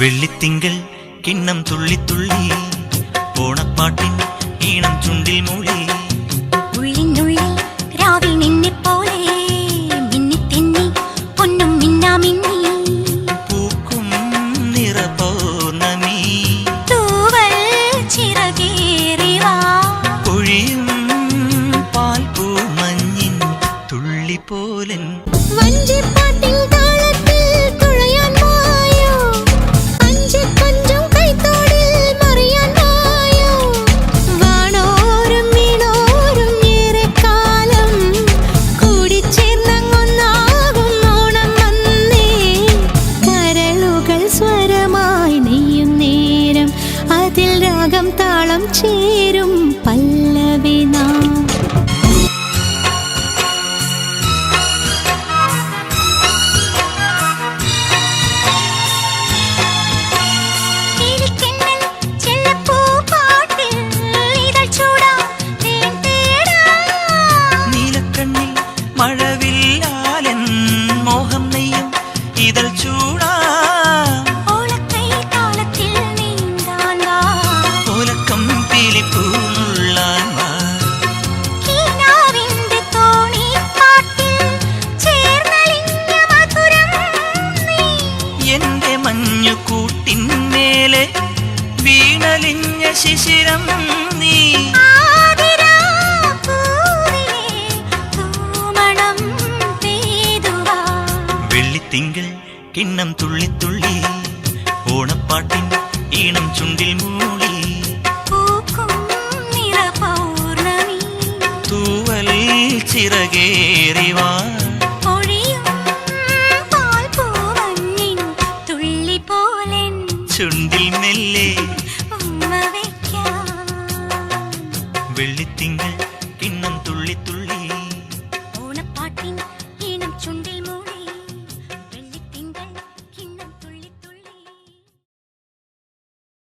വെള്ളിത്തിങ്കൾ കിണ്ണം തുള്ളി തുള്ളി ഓണപ്പാട്ടിൻ ഈണം ചുണ്ടിൽ മൂളി. ഉള്ളിനുള്ളിൽ രാവിൽ നിന്നെപ്പോലെ മിന്നിത്തെന്നി പൊന്നും മിന്നാമിന്നി പൂക്കും നിറ പൗർണമി തൂവൽ ചിറകേറി വാ. പൊഴിയും പാൽപ്പൂ മഞ്ഞിൻ തുള്ളി പോലൻ. വഞ്ചിപ്പാട്ടിൻ താളത്തിൽ അതിൽ രാഗം താളം ചേരും പല്ലവി നാം കിളിക്കെന്നൽ ചെല്ലപ്പൂപ്പാട്ടിൽ ഇതൾ ചൂടാം തേൻ തേടാം. നീലക്കണ്ണിൽ മഴവില്ലാലൻ മോഹം നെയ്യും ഇതൾ ചൂടാ വീണലിഞ്ഞ ശിശിരം നീ. വെള്ളിത്തിങ്കൾ കിണ്ണം തുള്ളി തുള്ളി ഓണപ്പാട്ടിൻ ഈണം ചുണ്ടിൽ മൂളി. തൂവൽ ചിറകേറിവാ ചുണ്ടിൽ മെല്ലെ வெள்ளித்திங்கள் கிண்ணம் துள்ளி துள்ளி